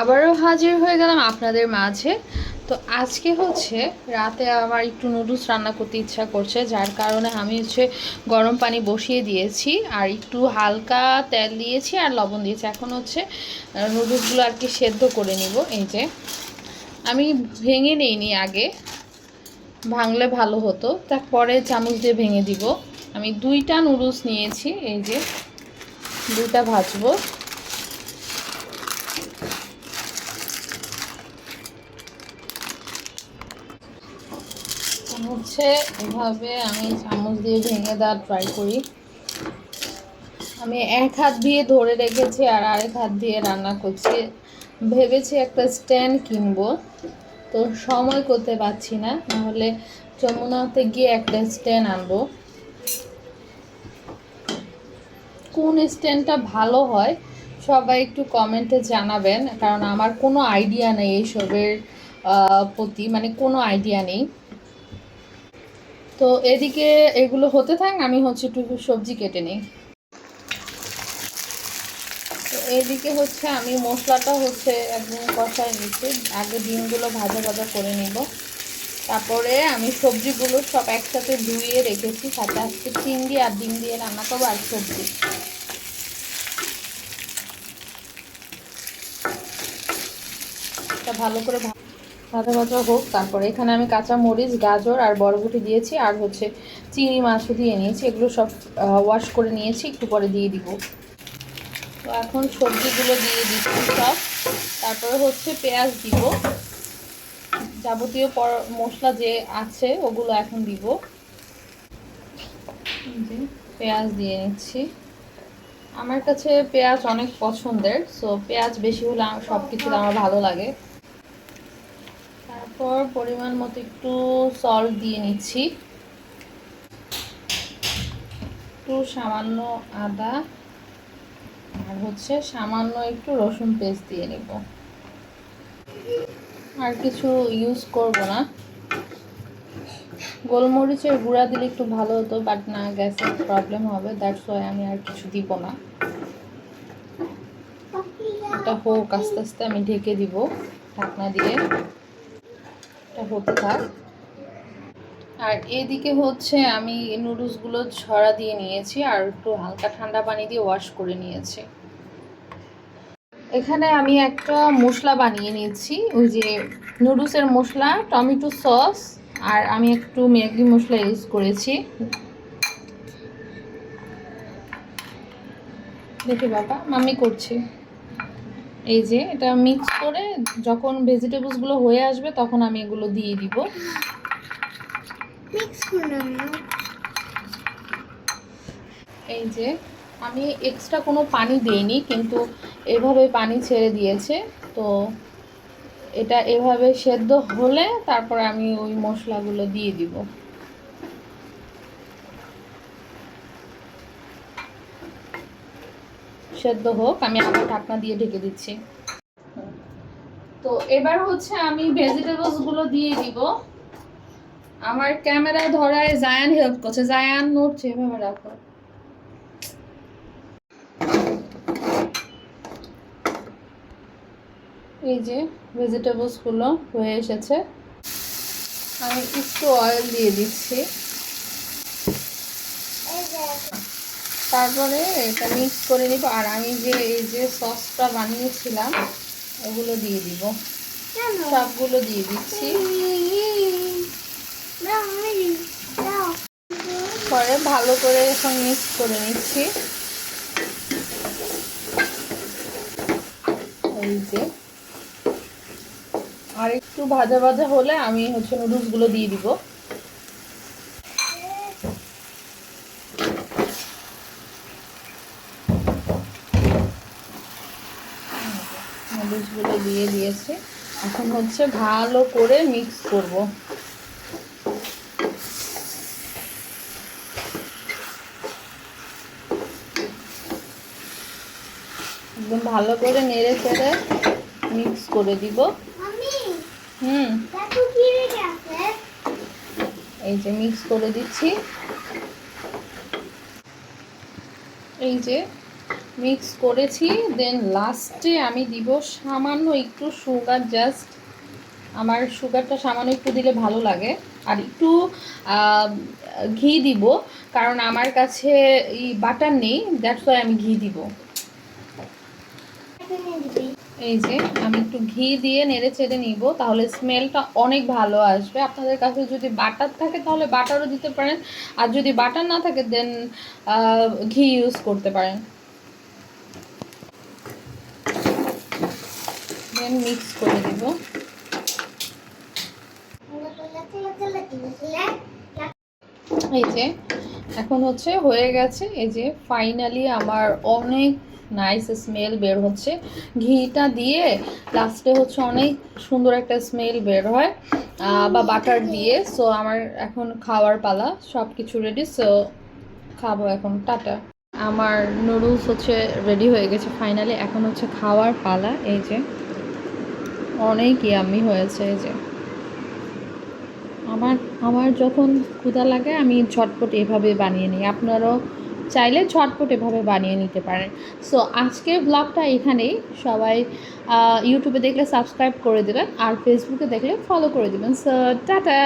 আবারও হাজির হয়ে গেলাম আপনাদের মাঝে। তো আজকে হচ্ছে রাতে আমার একটু নুডলস রান্না করতে ইচ্ছা করছে, যার কারণে আমি হচ্ছে গরম পানি বসিয়ে দিয়েছি আর একটু হালকা তেল দিয়েছি আর লবণ দিয়েছি। এখন হচ্ছে নুডলসগুলো আর কি সেদ্ধ করে নিব। এই যে, আমি ভেঙে নিইনি আগে, ভাঙলে ভালো হতো। তারপরে চামচ দিয়ে ভেঙে দিব। আমি দুইটা নুডলস নিয়েছি, এই যে। দুইটা ভাজবো। হচ্ছে এভাবে আমি চামচ দিয়ে ভেঙে দেওয়ার ট্রাই করি। আমি এক হাত দিয়ে ধরে রেখেছি আর আরেক হাত দিয়ে রান্না করছি। ভেবেছি একটা স্ট্যান্ড কিনবো। তো সময় করতে পারছি না, নাহলে যমুনাতে গিয়ে একটা স্ট্যান্ড আনব। কোন স্ট্যান্ডটা ভালো হয়, সবাই একটু কমেন্টে জানাবেন, কারণ আমার কোনো আইডিয়া নেই এইসবের প্রতি মানে কোনো আইডিয়া নেই। তো এদিকে এগুলো হতে থাক, আমি হচ্ছে একটু সবজি কেটে নিই। তো এদিকে হচ্ছে আমি মশলাটা হচ্ছে একদম কষায় নিচ্ছি, আগে ডিমগুলো ভাজা ভাজা করে নিব। তারপরে আমি সবজিগুলো সব একসাথে ধুয়ে রেখেছি, সাথে আজকে চিংড়ি আর ডিম দিয়ে রান্না করব আর সবজি। এটা ভালো করে ভাজা ভাজা হোক, তারপরে এখানে আমি কাঁচা মরিচ, গাজর আর বরবটি দিয়েছি, আর হচ্ছে চিংড়ি মাছও দিয়ে নিয়েছি। এগুলো সব ওয়াশ করে নিয়েছি, একটু পরে দিয়ে দিব। তো এখন সবজিগুলো দিয়ে দিচ্ছি সব। তারপরে হচ্ছে পেঁয়াজ দিব। যাবতীয় পর- মশলা যে আছে, ওগুলো এখন দিব। পেঁয়াজ দিয়ে নিচ্ছি। আমার কাছে পেঁয়াজ অনেক পছন্দের সো পেঁয়াজ বেশি হলে সব কিছু আমার ভালো লাগে। তারপর পরিমাণ মতো একটু সল্ট দিয়ে নিচ্ছি। একটু সামান্য আদা আর হচ্ছে সামান্য একটু রসুন পেস্ট দিয়ে নেব। আর কিছু ইউজ করব না। গোলমরিচের গুঁড়া দিলে একটু ভালো হতো বাট না, গ্যাসের প্রবলেম হবে দ্যাটস ওয়াই আমি আর কিছু দিব না। এটা হোক, আস্তে আস্তে আমি ঢেকে দিব ঢাকনা দিয়ে। এটা হতে থাক। আর এদিকে হচ্ছে আমি নুডলসগুলো ছড়া দিয়ে নিয়েছি আর একটু হালকা ঠান্ডা পানি দিয়ে ওয়াশ করে নিয়েছি। এখানে আমি একটা মশলা বানিয়ে নিয়েছি, ওই যে নুডলসের মশলা, টমেটো সস, আর আমি একটু ম্যাগি মশলা ইউজ করেছি। দেখি বাবা মামি করছি। এই যে এটা মিক্স করে যখন ভেজিটেবলসগুলো হয়ে আসবে তখন আমি এগুলো দিয়ে দিব। এই যে আমি এক্সট্রা কোনো পানি দিইনি কিন্তু এভাবে পানি ছেড়ে দিয়েছে। তো এটা এভাবে সেদ্ধ হলে তারপর আমি ওই মশলাগুলো দিয়ে দিব। সেদ্ধ হোক, আমি আবার ঢাকনা দিয়ে ঢেকে দিচ্ছি। তো এবার হচ্ছে আমি ভেজিটেবলসগুলো দিয়ে দিব। আমার ক্যামেরা ধরায় জায়ান হেল্প করছে। জায়ান নড়ছে, এভাবে রাখো। এই যে ভেজিটেবলসগুলো হয়ে এসেছে। আমি একটু অয়েল দিয়ে দিচ্ছি এই যে তারপরে এটা মিক্স করে নিব। আর আমি যে এই যে সসটা বানিয়েছিলাম ওগুলো দিয়ে দিব। সবগুলো দিয়ে দিচ্ছি। পরে ভালো করে এখন মিক্স করে নিচ্ছি। এই যে। আর একটু ভাজা ভাজা হলে আমি হচ্ছে নুডলসগুলো দিয়ে দিব। নুডলসগুলো দিয়ে দিয়েছি। এখন হচ্ছে ভালো করে মিক্স করব। একদম ভালো করে নেড়ে চেড়ে মিক্স করে দিব। হুম। এই যে মিক্স করে দিচ্ছি। এই যে মিক্স করেছি দেন লাস্টে আমি দিব সামান্য একটু সুগার জাস্ট আমার সুগারটা সামান্য একটু দিলে ভালো লাগে। আর একটু ঘি দিব, কারণ আমার কাছে এই বাটার নেই দ্যাটস ওয়াই আমি ঘি দিব। এই যে, আমি একটু ঘি দিয়ে নেড়ে চেড়ে নিব, তাহলে স্মেলটা অনেক ভালো আসবে। আপনাদের কাছে যদি বাটার থাকে, তাহলে বাটারও দিতে পারেন, আর যদি বাটার না থাকে দেন ঘি ইউজ করতে পারেন। দেন মিক্স করে দিব। এই যে, এখন হচ্ছে হয়ে গেছে এই যে ফাইনালি আমার অনেক নাইস স্মেল বের হচ্ছে। ঘিটা দিয়ে লাস্টে হচ্ছে অনেক সুন্দর একটা স্মেল বের হয় বা বাটার দিয়ে। সো আমার এখন খাওয়ার পালা সব কিছু রেডি সো খাব এখন, টাটা। আমার নুডলস হচ্ছে রেডি হয়ে গেছে ফাইনালি এখন হচ্ছে খাওয়ার পালা, এই যে। অনেক ইয়ামি হয়েছে এই যে আমার আমার যখন ক্ষুধা লাগে আমি ঝটপট এভাবে বানিয়ে নিই। আপনারাও চাইলে ঝটপট এভাবে বানিয়ে নিতে পারেন। সো আজকের ব্লগটা এখানেই। সবাই ইউটিউবে দেখলে সাবস্ক্রাইব করে দেবেন আর ফেসবুকে দেখলে ফলো করে দেবেন। So ta-ta!